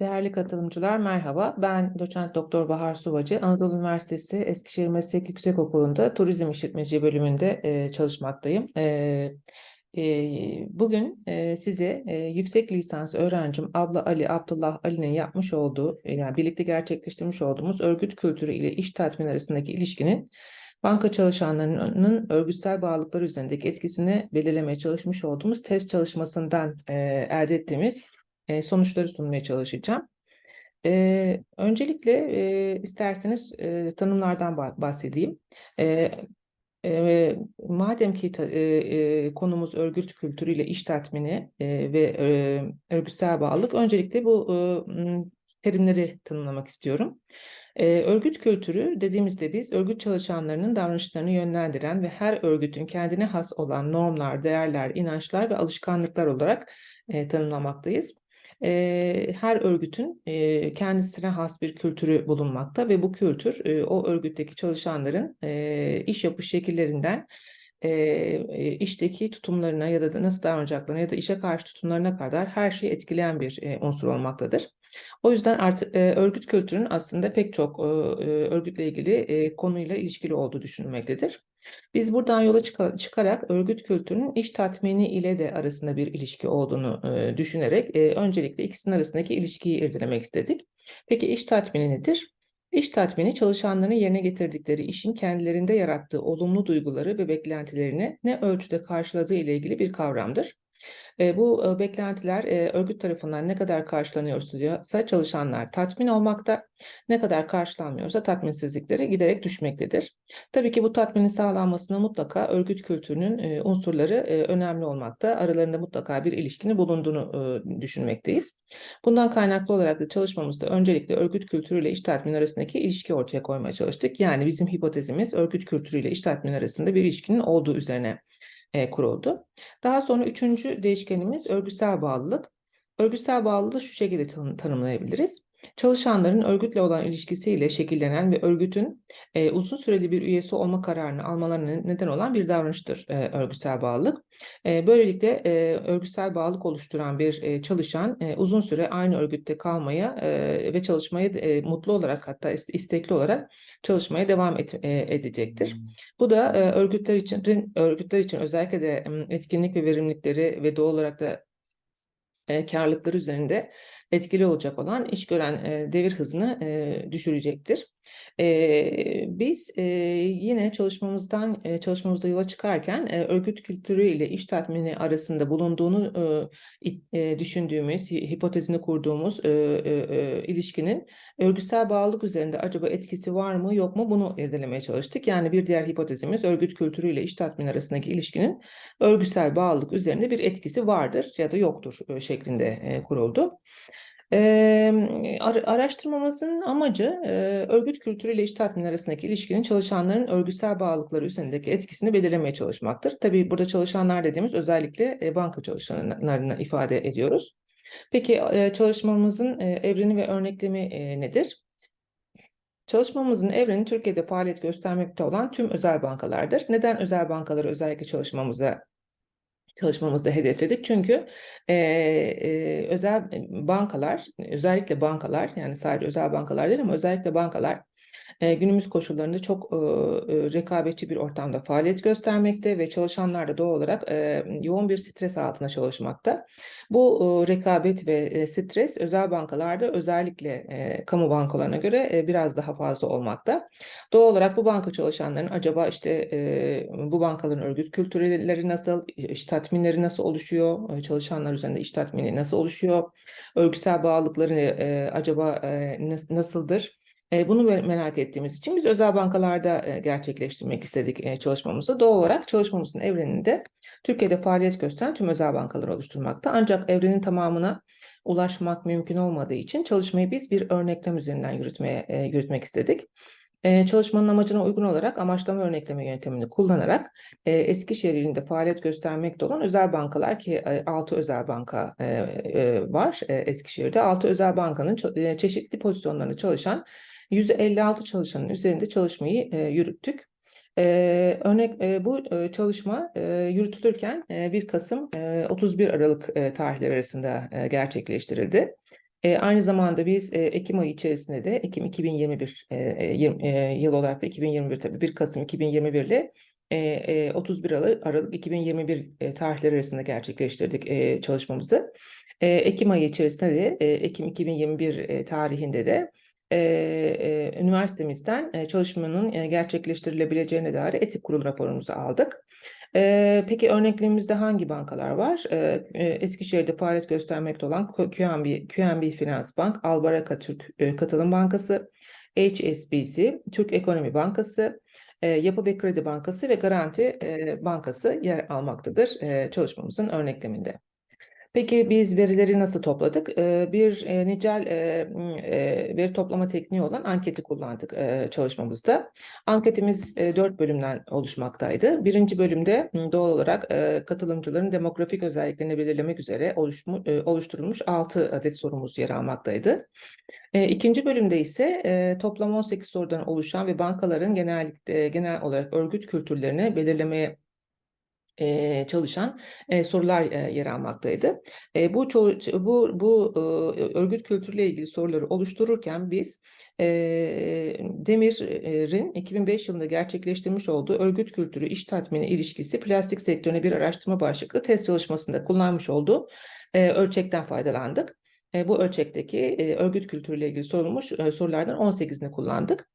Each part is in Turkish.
Değerli katılımcılar merhaba. Ben doçent doktor Bahar Suvacı. Anadolu Üniversitesi Eskişehir Meslek Yüksekokulu'nda Turizm İşletmeci bölümünde e, çalışmaktayım. E, e, bugün e, size e, yüksek lisans öğrencim Abla Ali Abdullah Ali'nin yapmış olduğu, e, yani birlikte gerçekleştirmiş olduğumuz örgüt kültürü ile iş tatmin arasındaki ilişkinin banka çalışanlarının örgütsel bağlılıklar üzerindeki etkisini belirlemeye çalışmış olduğumuz test çalışmasından e, elde ettiğimiz e, sonuçları sunmaya çalışacağım. E, öncelikle e, isterseniz e, tanımlardan bah- bahsedeyim. E, e, madem ki ta- e, e, konumuz örgüt kültürüyle iş tatmini e, ve e, örgütsel bağlılık, öncelikle bu e, terimleri tanımlamak istiyorum. E, örgüt kültürü dediğimizde biz örgüt çalışanlarının davranışlarını yönlendiren ve her örgütün kendine has olan normlar, değerler, inançlar ve alışkanlıklar olarak e, tanımlamaktayız. E, her örgütün e, kendisine has bir kültürü bulunmakta ve bu kültür e, o örgütteki çalışanların e, iş yapış şekillerinden e, işteki tutumlarına ya da nasıl davranacaklarına ya da işe karşı tutumlarına kadar her şeyi etkileyen bir e, unsur olmaktadır. O yüzden artık e, örgüt kültürünün aslında pek çok e, örgütle ilgili e, konuyla ilişkili olduğu düşünülmektedir. Biz buradan yola çıka- çıkarak örgüt kültürünün iş tatmini ile de arasında bir ilişki olduğunu e, düşünerek e, öncelikle ikisinin arasındaki ilişkiyi irdelemek istedik. Peki iş tatmini nedir? İş tatmini çalışanların yerine getirdikleri işin kendilerinde yarattığı olumlu duyguları ve beklentilerini ne ölçüde karşıladığı ile ilgili bir kavramdır. E, bu e, beklentiler e, örgüt tarafından ne kadar karşılanıyorsa çalışanlar tatmin olmakta, ne kadar karşılanmıyorsa tatminsizlikleri giderek düşmektedir. Tabii ki bu tatminin sağlanmasına mutlaka örgüt kültürünün e, unsurları e, önemli olmakta. Aralarında mutlaka bir ilişkinin bulunduğunu e, düşünmekteyiz. Bundan kaynaklı olarak da çalışmamızda öncelikle örgüt kültürüyle iş tatmini arasındaki ilişki ortaya koymaya çalıştık. Yani bizim hipotezimiz örgüt kültürüyle iş tatmini arasında bir ilişkinin olduğu üzerine e, kuruldu. Daha sonra üçüncü değişkenimiz örgütsel bağlılık. Örgütsel bağlılığı şu şekilde tanım- tanımlayabiliriz. Çalışanların örgütle olan ilişkisiyle şekillenen ve örgütün e, uzun süreli bir üyesi olma kararını almalarına neden olan bir davranıştır e, örgütsel bağlılık. E, böylelikle e, örgütsel bağlılık oluşturan bir e, çalışan e, uzun süre aynı örgütte kalmaya e, ve çalışmaya e, mutlu olarak hatta ist- istekli olarak çalışmaya devam et- e, edecektir. Bu da e, örgütler için örgütler için özellikle de etkinlik ve verimlilikleri ve doğal olarak da e, karlılıkları üzerinde etkili olacak olan iş gören devir hızını düşürecektir. E, biz e, yine çalışmamızdan e, çalışmamızda yola çıkarken e, örgüt kültürü ile iş tatmini arasında bulunduğunu e, e, düşündüğümüz, hi- hipotezini kurduğumuz e, e, e, ilişkinin örgütsel bağlılık üzerinde acaba etkisi var mı yok mu bunu irdelemeye çalıştık. Yani bir diğer hipotezimiz örgüt kültürü ile iş tatmini arasındaki ilişkinin örgütsel bağlılık üzerinde bir etkisi vardır ya da yoktur e, şeklinde e, kuruldu. Ar- araştırmamızın amacı e, örgüt kültürü ile iş tatmini arasındaki ilişkinin çalışanların örgütsel bağlılıkları üzerindeki etkisini belirlemeye çalışmaktır. Tabii burada çalışanlar dediğimiz özellikle e, banka çalışanlarını ifade ediyoruz. Peki e, çalışmamızın e, evreni ve örneklemi e, nedir? Çalışmamızın evreni Türkiye'de faaliyet göstermekte olan tüm özel bankalardır. Neden özel bankaları özellikle çalışmamıza çalışmamızda hedefledik. Çünkü e, e, özel bankalar, özellikle bankalar yani sadece özel bankalar değil ama özellikle bankalar e, günümüz koşullarında çok e, e, rekabetçi bir ortamda faaliyet göstermekte ve çalışanlar da doğal olarak yoğun bir stres altında çalışmakta. Bu rekabet ve stres özel bankalarda özellikle kamu bankalarına göre biraz daha fazla olmakta. Doğal olarak bu banka çalışanların acaba işte bu bankaların örgüt kültürleri nasıl, iş tatminleri nasıl oluşuyor, çalışanlar üzerinde iş tatmini nasıl oluşuyor, örgütsel bağlılıkları acaba nas- nasıldır? E, Bunu me- merak ettiğimiz için biz özel bankalarda e, gerçekleştirmek istedik e, çalışmamızı. Doğal olarak çalışmamızın evreninde Türkiye'de faaliyet gösteren tüm özel bankaları oluşturmakta. Ancak evrenin tamamına ulaşmak mümkün olmadığı için çalışmayı biz bir örneklem üzerinden yürütmeye yürütmek istedik. Çalışmanın amacına uygun olarak amaçlama örnekleme yöntemini kullanarak e, Eskişehir ilinde faaliyet göstermekte olan özel bankalar ki e, 6 özel banka var Eskişehir'de. 6 özel bankanın çeşitli pozisyonlarında çalışan 156 çalışanın üzerinde çalışmayı e, yürüttük. E, örnek e, bu e, çalışma e, yürütülürken e, 1 Kasım e, 31 Aralık e, tarihleri arasında e, gerçekleştirildi. E, aynı zamanda biz e, Ekim ayı içerisinde de Ekim 2021 e, e, yirmi- e, yıl olarak da 2021 tabii 1 Kasım 2021 ile e, e, 31 Aralık, Aralık 2021 e, tarihleri arasında gerçekleştirdik e, çalışmamızı. E, Ekim ayı içerisinde de e, Ekim 2021 e, tarihinde de e, e, üniversitemizden e, çalışmanın e, gerçekleştirilebileceğine dair etik kurul raporumuzu aldık. E, peki örneklerimizde hangi bankalar var? E, e, Eskişehir'de faaliyet göstermekte olan QNB, QNB Finans Bank, Albaraka Türk e, Katılım Bankası, HSBC, Türk Ekonomi Bankası, e, Yapı ve Kredi Bankası ve Garanti e, Bankası yer almaktadır e, çalışmamızın örnekleminde. Peki biz verileri nasıl topladık? Ee, Bir e, nicel e, e, veri toplama tekniği olan anketi kullandık çalışmamızda. Anketimiz dört bölümden oluşmaktaydı. Birinci bölümde doğal olarak katılımcıların demografik özelliklerini belirlemek üzere oluşturulmuş 6 adet sorumuz yer almaktaydı. İkinci bölümde ise toplam 18 sorudan oluşan ve bankaların genellikle genel olarak örgüt kültürlerini belirlemeye e, çalışan e, sorular e, yer almaktaydı. E, bu bu bu e, örgüt kültürüyle ilgili soruları oluştururken biz e, Demir'in 2005 yılında gerçekleştirmiş olduğu örgüt kültürü iş tatmini ilişkisi plastik sektörüne bir araştırma başlıklı test çalışmasında kullanmış olduğu e, ölçekten faydalandık. E, bu ölçekteki e, örgüt kültürüyle ilgili sorulmuş e, sorulardan 18'ini kullandık.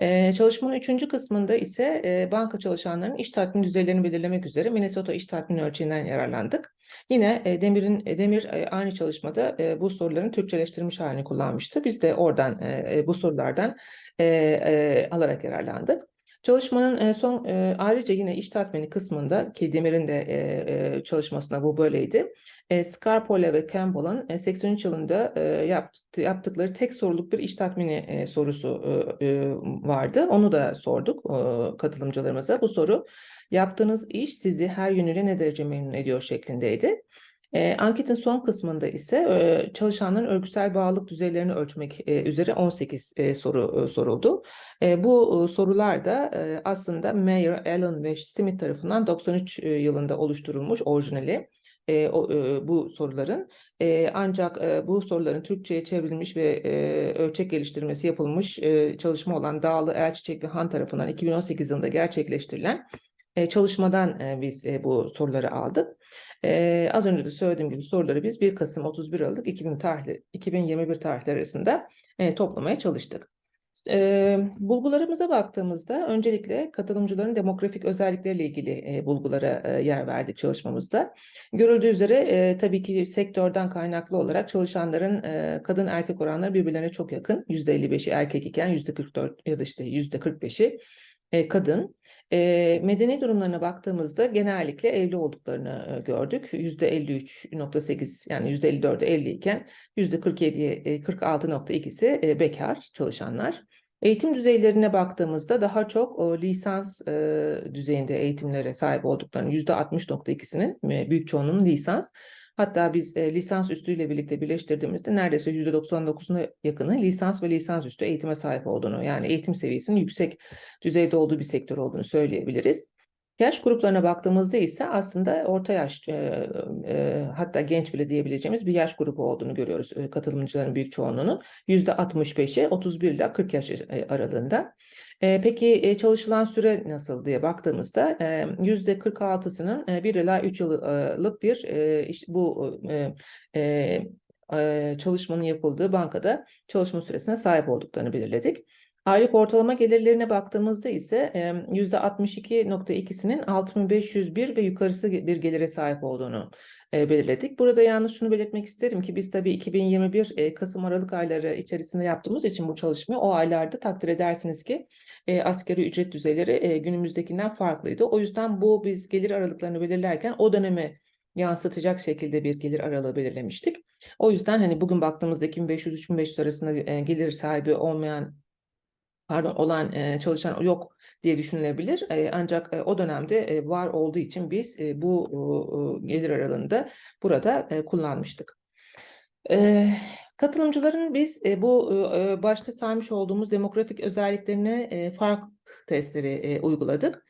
Ee, çalışmanın üçüncü kısmında ise e, banka çalışanlarının iş tatmin düzeylerini belirlemek üzere Minnesota iş tatmin ölçeğinden yararlandık. Yine e, Demir'in e, Demir e, aynı çalışmada e, bu soruların Türkçeleştirilmiş halini kullanmıştı. Biz de oradan e, e, bu sorulardan e, e, alarak yararlandık. Çalışmanın son ayrıca yine iş tatmini kısmında ki Demir'in de çalışmasında bu böyleydi. Scarpole ve Campbell'ın e, 83 yılında yaptı- yaptıkları tek soruluk bir iş tatmini sorusu vardı. Onu da sorduk katılımcılarımıza. Bu soru yaptığınız iş sizi her yönüyle ne derece memnun ediyor şeklindeydi. E, anketin son kısmında ise e, çalışanların örgütsel bağlılık düzeylerini ölçmek e, üzere 18 e, soru e, soruldu. E, bu e, sorular da e, aslında Mayer, Allen ve Smith tarafından 93 e, yılında oluşturulmuş orijinali e, o, e, bu soruların. E, ancak e, bu soruların Türkçe'ye çevrilmiş ve e, ölçek geliştirmesi yapılmış e, çalışma olan Dağlı, Elçiçek ve Han tarafından 2018 yılında gerçekleştirilen çalışmadan biz bu soruları aldık. Az önce de söylediğim gibi soruları biz 1 Kasım 31 Aralık 2000 tarihli, 2021 tarihleri arasında toplamaya çalıştık. Bulgularımıza baktığımızda öncelikle katılımcıların demografik özellikleriyle ilgili bulgulara yer verdik çalışmamızda. Görüldüğü üzere tabii ki sektörden kaynaklı olarak çalışanların kadın erkek oranları birbirlerine çok yakın. %55'i erkek iken %44 ya da işte %45'i e, kadın. E, medeni durumlarına baktığımızda genellikle evli olduklarını e, gördük. %53.8 yani %54'e 50 iken %47'ye e, 46.2'si e, bekar çalışanlar. Eğitim düzeylerine baktığımızda daha çok lisans düzeyinde eğitimlere sahip olduklarını %60.2'sinin e, büyük çoğunluğunun lisans. Hatta biz e, lisans üstüyle birlikte birleştirdiğimizde neredeyse %99'una yakını lisans ve lisans üstü eğitime sahip olduğunu yani eğitim seviyesinin yüksek düzeyde olduğu bir sektör olduğunu söyleyebiliriz. Yaş gruplarına baktığımızda ise aslında orta yaş e, e, hatta genç bile diyebileceğimiz bir yaş grubu olduğunu görüyoruz e, katılımcıların büyük çoğunluğunun. %65'i 31 ile 40 yaş e, aralığında. E, peki e, çalışılan süre nasıl diye baktığımızda e, %46'sının e, 1 ila 3 yıllık bir e, bu e, e, e, çalışmanın yapıldığı bankada çalışma süresine sahip olduklarını belirledik. Aylık ortalama gelirlerine baktığımızda ise e, %62.2'sinin 6501 ve yukarısı bir gelire sahip olduğunu e, belirledik. Burada yalnız şunu belirtmek isterim ki biz tabii 2021 e, Kasım-Aralık ayları içerisinde yaptığımız için bu çalışmayı o aylarda takdir edersiniz ki e, asgari ücret düzeyleri e, günümüzdekinden farklıydı. O yüzden bu biz gelir aralıklarını belirlerken o döneme yansıtacak şekilde bir gelir aralığı belirlemiştik. O yüzden hani bugün baktığımızda 2500-3500 arasında e, gelir sahibi olmayan pardon olan e, çalışan yok diye düşünülebilir. E, ancak e, o dönemde e, var olduğu için biz bu gelir aralığında burada kullanmıştık. Katılımcıların biz bu başta saymış olduğumuz demografik özelliklerine fark testleri uyguladık.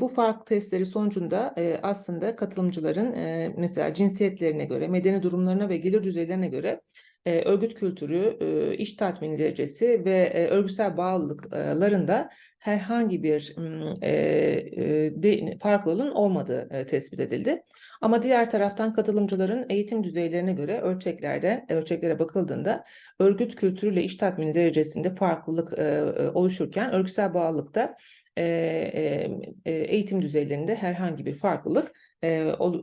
Bu fark testleri sonucunda aslında katılımcıların mesela cinsiyetlerine göre, medeni durumlarına ve gelir düzeylerine göre e, örgüt kültürü, e, iş tatmini derecesi ve e, örgütsel bağlılıklarında herhangi bir e, e, de, farklılığın olmadığı e, tespit edildi. Ama diğer taraftan katılımcıların eğitim düzeylerine göre ölçeklerde ölçeklere bakıldığında örgüt kültürüyle iş tatmini derecesinde farklılık e, e, oluşurken örgütsel bağlılıkta e, e, eğitim düzeylerinde herhangi bir farklılık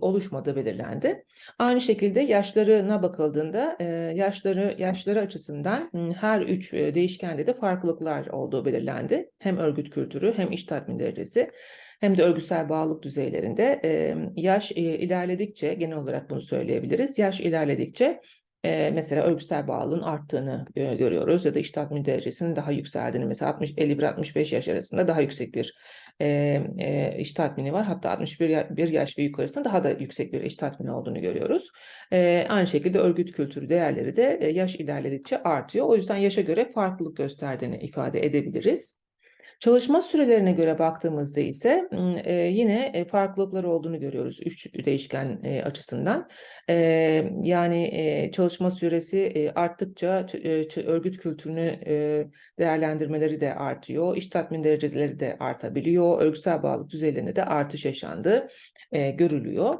oluşmadığı belirlendi. Aynı şekilde yaşlarına bakıldığında yaşları yaşları açısından her üç değişkende de farklılıklar olduğu belirlendi. Hem örgüt kültürü hem iş tatmin derecesi hem de örgütsel bağlılık düzeylerinde yaş ilerledikçe genel olarak bunu söyleyebiliriz. Yaş ilerledikçe e, mesela örgütsel bağlılığın arttığını e, görüyoruz ya da iş tatmin derecesinin daha yükseldiğini mesela 60 51-65 yaş arasında daha yüksek bir e, e, iş tatmini var. Hatta 61 bir yaş ve yukarısında daha da yüksek bir iş tatmini olduğunu görüyoruz. E, aynı şekilde örgüt kültürü değerleri de e, yaş ilerledikçe artıyor. O yüzden yaşa göre farklılık gösterdiğini ifade edebiliriz. Çalışma sürelerine göre baktığımızda ise e, yine farklılıklar olduğunu görüyoruz üç değişken e, açısından. E, yani e, çalışma süresi e, arttıkça e, örgüt kültürünü e, değerlendirmeleri de artıyor. İş tatmin dereceleri de artabiliyor. Örgütsel bağlılık düzeylerinde de artış yaşandığı e, görülüyor.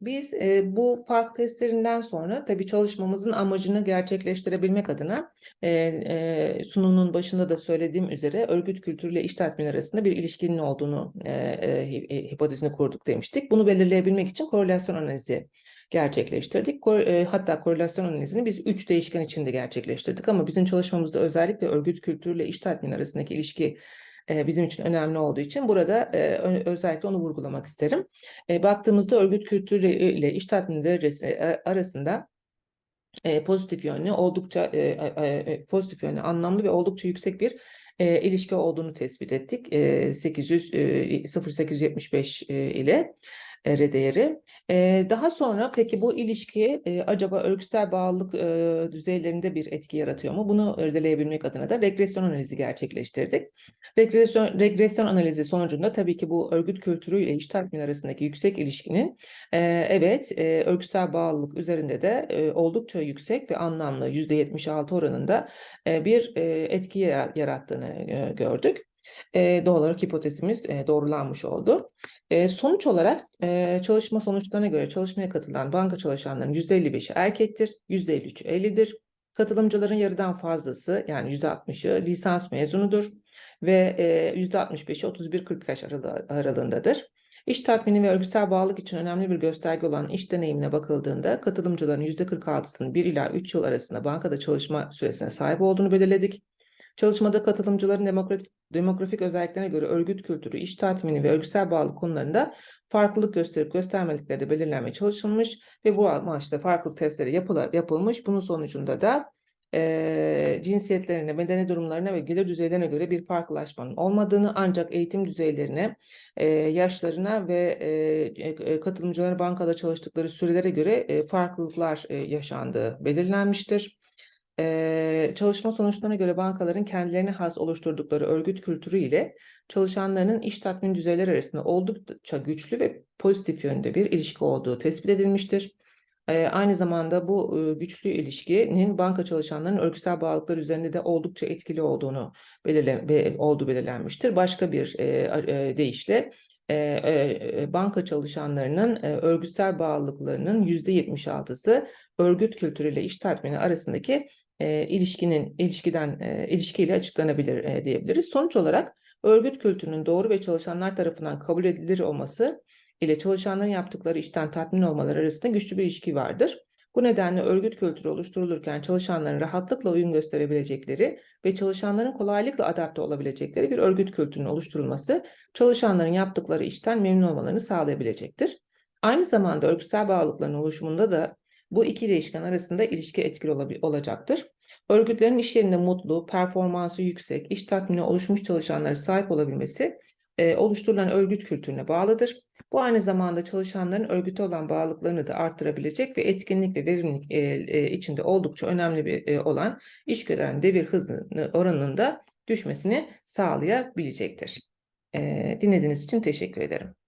Biz bu fark testlerinden sonra tabii çalışmamızın amacını gerçekleştirebilmek adına e, sunumun başında da söylediğim üzere örgüt kültürüyle iş tatmin arasında bir ilişkinin olduğunu hipotezini kurduk demiştik. Bunu belirleyebilmek için korelasyon analizi gerçekleştirdik. Hatta korelasyon analizini biz üç değişken içinde gerçekleştirdik ama bizim çalışmamızda özellikle örgüt kültürüyle iş tatmin arasındaki ilişki bizim için önemli olduğu için burada özellikle onu vurgulamak isterim. Baktığımızda örgüt kültürü ile iş tatmini derecesi arasında pozitif yönlü oldukça pozitif yönlü anlamlı ve oldukça yüksek bir ilişki olduğunu tespit ettik. 800 0875 ile R değeri. daha sonra peki bu ilişki acaba örgütsel bağlılık düzeylerinde bir etki yaratıyor mu? Bunu irdeleyebilmek adına da regresyon analizi gerçekleştirdik. Regresyon, regresyon analizi sonucunda tabii ki bu örgüt kültürüyle iş tatmin arasındaki yüksek ilişkinin evet örgütsel bağlılık üzerinde de oldukça yüksek ve anlamlı %76 oranında bir etki yarattığını gördük. E, doğal olarak hipotezimiz e, doğrulanmış oldu. Sonuç olarak çalışma sonuçlarına göre çalışmaya katılan banka çalışanlarının %55'i erkektir, %53'ü 50'dir. Katılımcıların yarıdan fazlası yani %60'ı lisans mezunudur ve e, %65'i 31-40 yaş aralığındadır. İş tatmini ve örgütsel bağlılık için önemli bir gösterge olan iş deneyimine bakıldığında katılımcıların %46'sının 1 ila 3 yıl arasında bankada çalışma süresine sahip olduğunu belirledik. Çalışmada katılımcıların demokratik, demografik özelliklerine göre örgüt kültürü, iş tatmini ve örgütsel bağlılık konularında farklılık gösterip göstermedikleri de belirlenmeye çalışılmış ve bu amaçla farklı testleri yapıla, yapılmış. Bunun sonucunda da e, cinsiyetlerine, medeni durumlarına ve gelir düzeylerine göre bir farklılaşmanın olmadığını ancak eğitim düzeylerine, e, yaşlarına ve e, katılımcıların bankada çalıştıkları sürelere göre e, farklılıklar e, yaşandığı belirlenmiştir. Ee, çalışma sonuçlarına göre bankaların kendilerine has oluşturdukları örgüt kültürü ile çalışanlarının iş tatmin düzeyleri arasında oldukça güçlü ve pozitif yönde bir ilişki olduğu tespit edilmiştir. Ee, aynı zamanda bu e, güçlü ilişkinin banka çalışanlarının örgütsel bağlılıklar üzerinde de oldukça etkili olduğunu belirle, be, olduğu belirlenmiştir. Başka bir e, e, deyişle e, e, banka çalışanlarının e, örgütsel bağlılıklarının %76'sı örgüt kültürüyle iş tatmini arasındaki e, ilişkinin ilişkiden e, ilişkiyle açıklanabilir e, diyebiliriz. Sonuç olarak örgüt kültürünün doğru ve çalışanlar tarafından kabul edilir olması ile çalışanların yaptıkları işten tatmin olmaları arasında güçlü bir ilişki vardır. Bu nedenle örgüt kültürü oluşturulurken çalışanların rahatlıkla uyum gösterebilecekleri ve çalışanların kolaylıkla adapte olabilecekleri bir örgüt kültürünün oluşturulması çalışanların yaptıkları işten memnun olmalarını sağlayabilecektir. Aynı zamanda örgütsel bağlılıkların oluşumunda da bu iki değişken arasında ilişki etkili olacaktır. Örgütlerin iş yerinde mutlu, performansı yüksek, iş tatmini oluşmuş çalışanlara sahip olabilmesi e, oluşturulan örgüt kültürüne bağlıdır. Bu aynı zamanda çalışanların örgüte olan bağlılıklarını da arttırabilecek ve etkinlik ve verimlilik e, e, içinde oldukça önemli bir e, olan iş gören devir hızını oranının da düşmesini sağlayabilecektir. E, dinlediğiniz için teşekkür ederim.